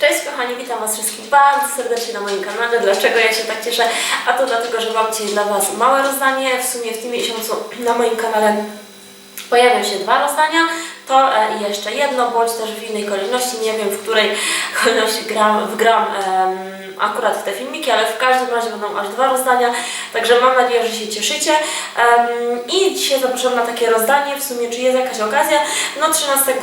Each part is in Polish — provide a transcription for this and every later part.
Cześć kochani, witam Was wszystkich bardzo serdecznie na moim kanale. Dlaczego ja się tak cieszę? A to dlatego, że mam dzisiaj dla Was małe rozdanie. W sumie w tym miesiącu na moim kanale pojawią się dwa rozdania. To e, i jeszcze jedno, bądź też w innej kolejności. Nie wiem, w której kolejności gram, wgram akurat te filmiki, ale w każdym razie będą aż dwa rozdania. Także mam nadzieję, że się cieszycie. I dzisiaj zapraszam na takie rozdanie. W sumie, czy jest jakaś okazja? No 13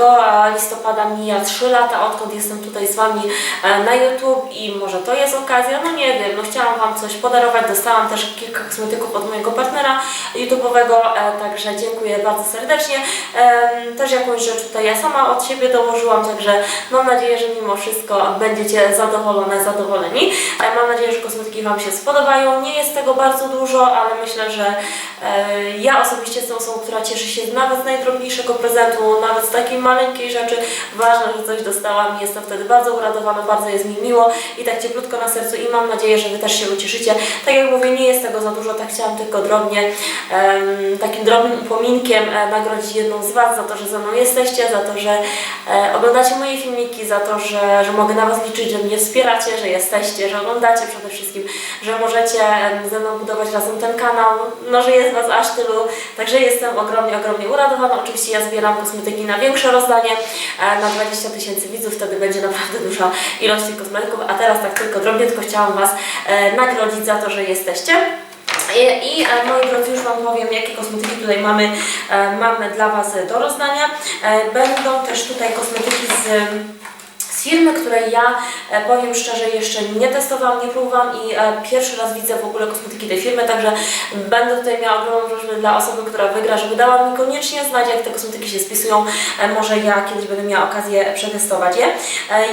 listopada mija 3 lata, odkąd jestem tutaj z Wami e, na YouTube i może to jest okazja, no nie wiem, no chciałam Wam coś podarować, dostałam też kilka kosmetyków od mojego partnera YouTube'owego, e, także dziękuję bardzo serdecznie. Też jakąś rzecz tutaj ja sama od siebie dołożyłam, także mam nadzieję, że mimo wszystko będziecie zadowolone, zadowoleni. E, Mam nadzieję, że kosmetyki Wam się spodobają. Nie jest tego bardzo dużo, ale myślę, że e, ja osobiście jestem osobą, która cieszy się nawet z najdrobniejszego prezentu, nawet z takiej maleńkiej rzeczy. Ważne, że coś dostałam i jestem wtedy bardzo uradowana, bardzo jest mi miło i tak cieplutko na sercu i mam nadzieję, że Wy też się ucieszycie. Tak jak mówię, nie jest tego za dużo, tak chciałam tylko drobnie, takim drobnym upominkiem e, nagrodzić jedną z Was za to, że ze mną jesteście, za to, że e, oglądacie moje filmiki, za to, że, że mogę na Was liczyć, że mnie wspieracie, że jesteście, że oglądacie przede wszystkim, że możecie ze mną budować razem ten kanał, no że jest Was aż tylu, także jestem ogromnie, ogromnie uradowana. Oczywiście ja zbieram kosmetyki na większe rozdanie, e, na 20 tysięcy widzów, wtedy będzie naprawdę duża ilość tych kosmetyków, a teraz tak tylko drobnie, tylko chciałam Was e, nagrodzić za to, że jesteście. I, I e, moi drodzy, już Wam powiem, jakie kosmetyki tutaj mamy, e, mamy dla Was do rozdania. E, Będą też tutaj kosmetyki z firmy, której ja powiem szczerze jeszcze nie testowałam, nie próbowałam i pierwszy raz widzę w ogóle kosmetyki tej firmy, także będę tutaj miała ogromną prośbę dla osoby, która wygra, żeby dała mi koniecznie znać, jak te kosmetyki się spisują. Może ja kiedyś będę miała okazję przetestować je.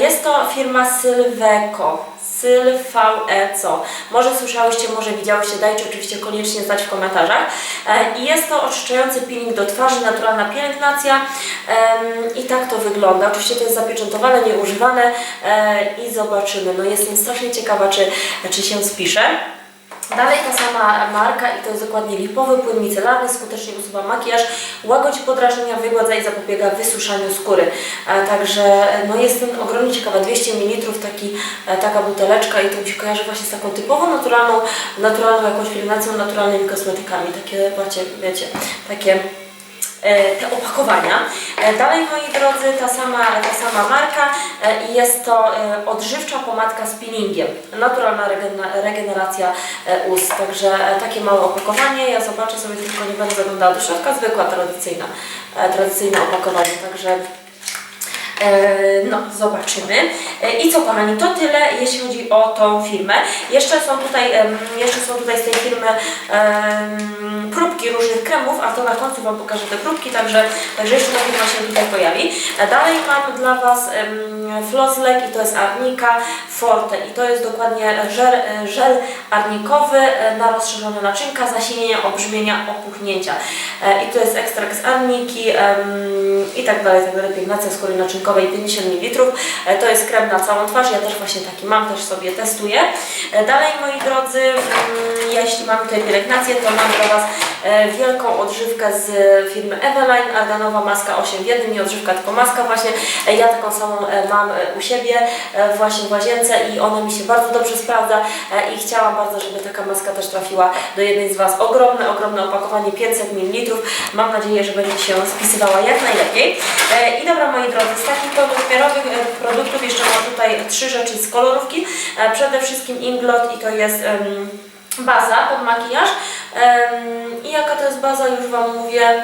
Jest to firma Sylveco. Sylveco. Może słyszałyście, może widziałyście, dajcie oczywiście koniecznie znać w komentarzach. E, I jest to oczyszczający peeling do twarzy, naturalna pielęgnacja i tak to wygląda. Oczywiście to jest zapieczętowane, nieużywane e, i zobaczymy. No jestem strasznie ciekawa, czy, czy się spisze. Dalej ta sama marka i to jest dokładnie lipowy płyn micelarny, skutecznie usuwa makijaż, łagodzi podrażnienia, wygładza i zapobiega wysuszaniu skóry. E, także no jestem ogromnie ciekawa, 200 ml taki, e, taka buteleczka i to mi się kojarzy właśnie z taką typową naturalną, naturalną jakąś pielęgnacją, naturalnymi kosmetykami. Takie, wiecie, takie e, te opakowania. E, Dalej, moi drodzy, ta sama, ta sama marka e, i jest to e, odżywcza pomadka z peelingiem. Naturalna regeneracja e, ust. Także e, takie małe opakowanie. Ja zobaczę sobie, tylko nie będę zaglądała do środka. Zwykła, tradycyjna, e, tradycyjne opakowanie. Także E, No, zobaczymy. E, I co kochani, to tyle jeśli chodzi o tą firmę. Jeszcze są tutaj, jeszcze są tutaj z tej firmy próbki różnych kremów, a to na końcu Wam pokażę te próbki, także, także jeszcze ta firma się tutaj pojawi. E, Dalej mam dla Was Flosslek i to jest Arnika Forte i to jest dokładnie żel, e, żel arnikowy e, na rozszerzone naczynka, zasinienia, obrzmienia, opuchnięcia. E, I to jest ekstrakt z arniki i tak dalej, tak dalej, pielęgnacja skóry naczynkowej 50 ml. To jest krem na całą twarz, ja też właśnie taki mam, też sobie testuję. E, Dalej moi drodzy, mm, jeśli mamy tutaj pielęgnację, to mam dla Was e, wielką odżywkę z firmy Eveline, arganowa maska 8 w 1, nie odżywka, tylko maska właśnie. E, Ja taką samą mam u siebie właśnie w łazience i ona mi się bardzo dobrze sprawdza i chciałam bardzo, żeby taka maska też trafiła do jednej z Was. Ogromne, ogromne opakowanie, 500 ml. Mam nadzieję, że będzie się spisywała jak najlepiej. I dobra moi drodzy, takich pełnowymiarowych e, produktów jeszcze mam tutaj trzy rzeczy z kolorówki. E, Przede wszystkim Inglot i to jest baza pod makijaż. I jaka to jest baza, już Wam mówię.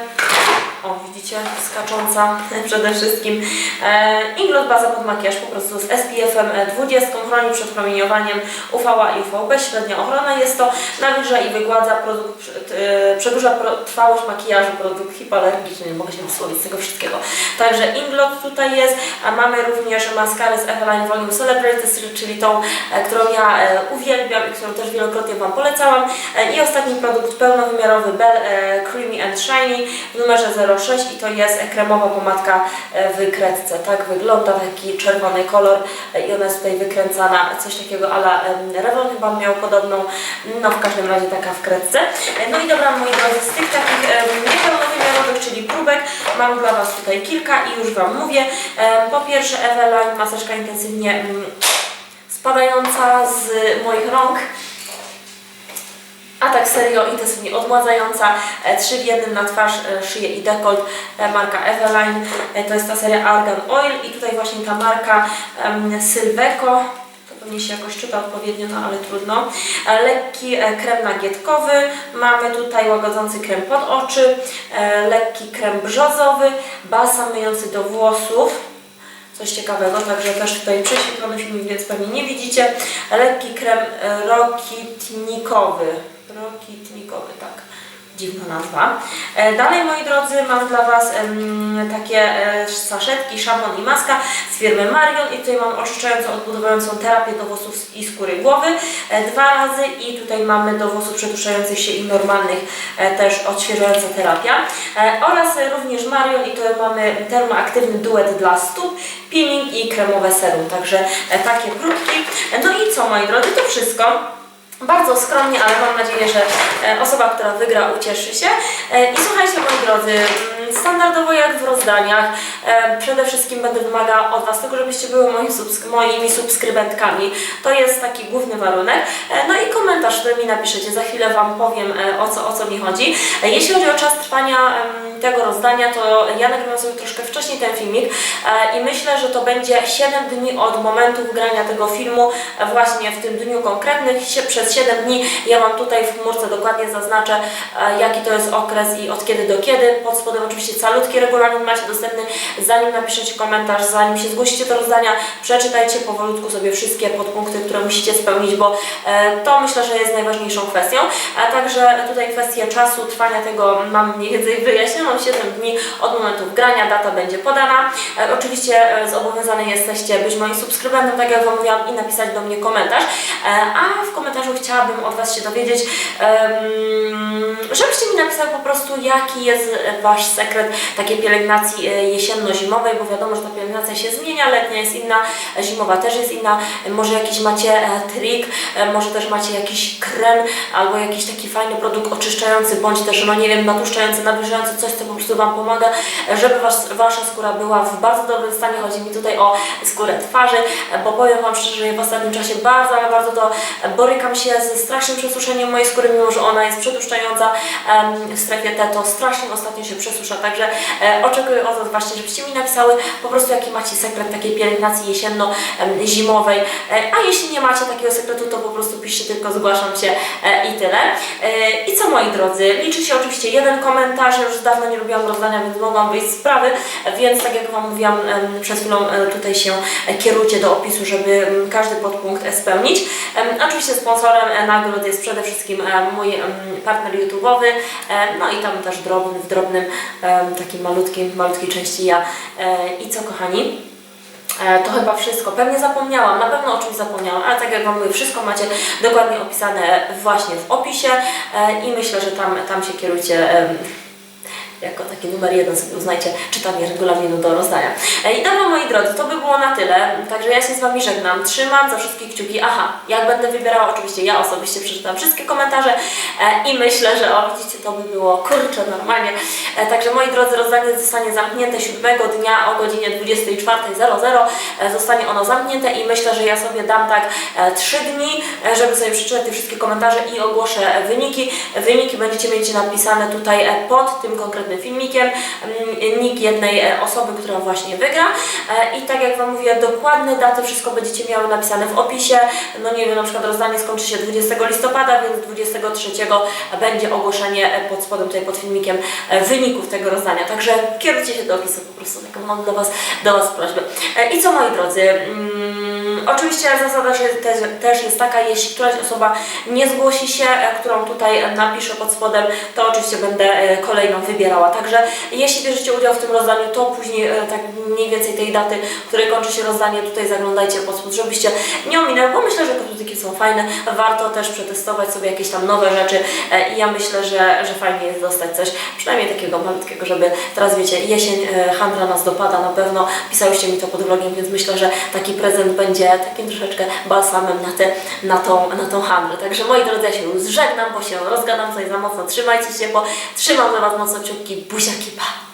O, widzicie, skacząca przede wszystkim. E, Inglot baza pod makijaż po prostu z SPF-em 20, chroni przed promieniowaniem UVA i UVB, średnia ochrona jest to, nawilża i wygładza, produkt, e, przedłuża trwałość makijażu, produkt hipoalergiczny, nie mogę się wysłowić z tego wszystkiego. Także Inglot tutaj jest, a mamy również maskarę z Eveline Volume Celebrate, czyli tą, e, którą ja uwielbiam i którą też wielokrotnie Wam polecałam. I ostatni produkt pełnowymiarowy Bell Creamy and Shiny w numerze 06 i to jest kremowa pomadka e, w kredce. Tak wygląda, taki czerwony kolor e, i ona jest tutaj wykręcana, coś takiego ala Revlon chyba miał podobną, no w każdym razie taka w kredce. E, No i dobra moi drodzy, z tych takich niepełnowymiarowych, czyli próbek, mam dla Was tutaj kilka i już Wam mówię. Po pierwsze Eveline, maseczka intensywnie mm, spadająca z moich rąk. A tak serio, intensywnie odmładzająca, e, trzy w jednym na twarz, e, szyję i dekolt, e, marka Eveline, E, to jest ta seria Argan Oil i tutaj właśnie ta marka Sylveco, to pewnie się jakoś czyta odpowiednio, no ale trudno. E, Lekki e, krem nagietkowy, mamy tutaj łagodzący krem pod oczy, e, lekki krem brzozowy, balsam myjący do włosów, coś ciekawego, także też tutaj prześwietlony filmik, więc pewnie nie widzicie. Lekki krem e, rokitnikowy. Rokitnikowy, tak. Dziwna nazwa. E, Dalej, moi drodzy, mam dla Was takie e, saszetki, szampon i maska z firmy Marion i tutaj mam oczyszczającą, odbudowującą terapię do włosów i skóry głowy e, dwa razy i tutaj mamy do włosów przetuszających się i normalnych też odświeżająca terapia oraz również Marion i tutaj mamy termoaktywny duet dla stóp, peeling i kremowe serum, także takie próbki. No i co moi drodzy, to wszystko. Bardzo skromnie, ale mam nadzieję, że e, osoba, która wygra, ucieszy się. E, I słuchajcie, moi drodzy, standardowo jak w rozdaniach, e, przede wszystkim będę wymagała od Was tego, żebyście były moimi, subsk- moimi subskrybentkami. To jest taki główny warunek. E, No i komentarz, który mi napiszecie. Za chwilę Wam powiem, e, o co, o co mi chodzi. Jeśli chodzi o czas trwania tego rozdania, to ja nagrywam sobie troszkę wcześniej ten filmik i myślę, że to będzie 7 dni od momentu wygrania tego filmu, właśnie w tym dniu konkretnych, przez 7 dni. Ja Wam tutaj w chmurce dokładnie zaznaczę, jaki to jest okres i od kiedy do kiedy. Pod spodem oczywiście calutki regulamin macie dostępny. Zanim napiszecie komentarz, zanim się zgłosicie do rozdania, przeczytajcie powolutku sobie wszystkie podpunkty, które musicie spełnić, bo e, to myślę, że jest najważniejszą kwestią. A także tutaj kwestię czasu trwania tego mam mniej więcej wyjaśnioną. 7 dni od momentu wgrania, data będzie podana. E, Oczywiście e, zobowiązani jesteście być moim subskrybentem, tak jak Wam mówiłam, i napisać do mnie komentarz. A w komentarzu chciałabym od Was się dowiedzieć, żebyście mi napisali po prostu, jaki jest Wasz sekret takiej pielęgnacji e, jesienno-zimowej, bo wiadomo, że ta pielęgnacja się zmienia, letnia jest inna, e, zimowa też jest inna. E, Może jakiś macie trik, może też macie jakiś krem albo jakiś taki fajny produkt oczyszczający, bądź też, no nie wiem, natłuszczający, nawilżający, coś, co po prostu Wam pomaga, żeby was, Wasza skóra była w bardzo dobrym stanie. Chodzi mi tutaj o skórę twarzy, bo powiem Wam szczerze, że w ostatnim czasie bardzo, ale bardzo to borykam się ze strasznym przesuszeniem mojej skóry, mimo że ona jest przedłuszczająca w strefie T, to strasznie ostatnio się przesusza, także e, oczekuję od Was właśnie, żebyście mi napisały po prostu jaki macie sekret takiej pielęgnacji jesienno-zimowej, E, a jeśli nie macie takiego sekretu, to po prostu piszcie tylko zgłaszam się e, i tyle. I co moi drodzy, liczy się oczywiście jeden komentarz, ja już dawno nie robiłam rozdania, więc mogłam wyjść z sprawy, więc tak jak Wam mówiłam przed chwilą, tutaj się kierujcie do opisu, żeby każdy podpunkt spełnić. Oczywiście sponsorem nagród jest przede wszystkim mój partner YouTube'owy, no i tam też drobny, w drobnym, em, takim malutkim, malutkiej części ja. E, I co kochani? E, To chyba wszystko. Pewnie zapomniałam, na pewno o czymś zapomniałam, ale tak jak Wam mówię, wszystko macie dokładnie opisane właśnie w opisie e, i myślę, że tam, tam się kierujcie. Jako taki numer jeden sobie uznajcie czytanie regulaminu do rozdania. E, I dobra moi drodzy, to by było na tyle. Także ja się z Wami żegnam. Trzymam za wszystkie kciuki. Aha, jak będę wybierała, oczywiście ja osobiście przeczytam wszystkie komentarze e, i myślę, że o widzicie, to by było kurczę normalnie. E, Także moi drodzy, rozdanie zostanie zamknięte 7 dnia o godzinie 24.00. E, Zostanie ono zamknięte i myślę, że ja sobie dam tak 3 dni, żeby sobie przeczytać te wszystkie komentarze i ogłoszę wyniki. Wyniki będziecie mieć napisane tutaj pod tym konkretnym filmikiem. Mm, Nick jednej e, osoby, która właśnie wygra. E, I tak jak Wam mówię, dokładne daty, wszystko będziecie miały napisane w opisie. No nie wiem, na przykład rozdanie skończy się 20 listopada, więc 23 będzie ogłoszenie e, pod spodem, tutaj pod filmikiem wyników tego rozdania. Także kierujcie się do opisu po prostu, taką mam do Was, do was prośbę. I co moi drodzy? Oczywiście zasada też, jest taka, jeśli któraś osoba nie zgłosi się, e, którą tutaj napiszę pod spodem, to oczywiście będę e, kolejną wybierała. Także jeśli bierzecie udział w tym rozdaniu, to później e, tak mniej więcej tej daty, w której kończy się rozdanie, tutaj zaglądajcie pod spód, żebyście nie ominęły, bo myślę, że kosmetyki są fajne. Warto też przetestować sobie jakieś tam nowe rzeczy i ja myślę, że, że fajnie jest dostać coś przynajmniej takiego malutkiego, żeby teraz wiecie, jesień handla nas dopada na pewno. Pisałyście mi to pod vlogiem, więc myślę, że taki prezent będzie takim troszeczkę balsamem na, te, na, tą, na tą handlę. Także moi drodzy, ja się już żegnam, bo się rozgadam tutaj za mocno. Trzymajcie się, bo trzymam za Was mocno kciuki. Buziaki, pa!